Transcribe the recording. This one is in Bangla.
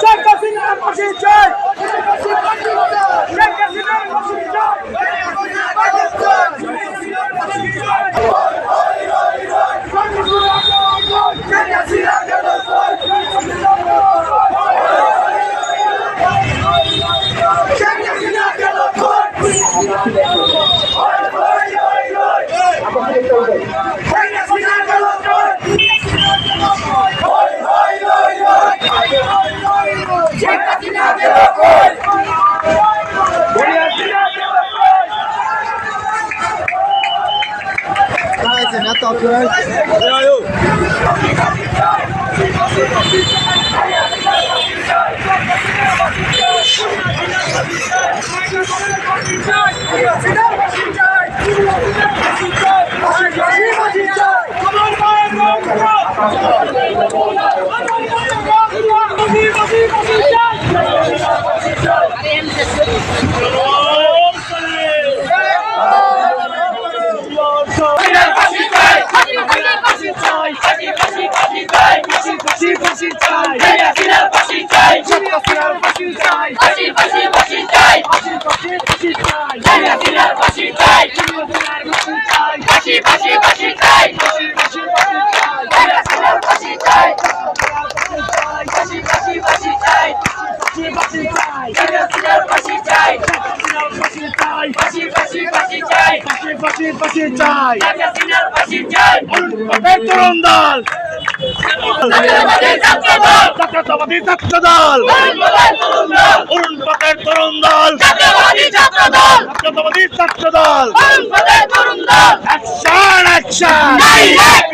শেখ হাসিনার ফাঁসি চাই শেখ হাসিনার ফাঁসি আছে না তো আপনার তরুণ দল। ছাত্র দল। অরুণ পথের জাতীয়তাবাদী ছাত্র দল অ্যাকশন অ্যাকশন ছাত্র দলের অ্যাকশন অ্যাকশন অ্যাকশন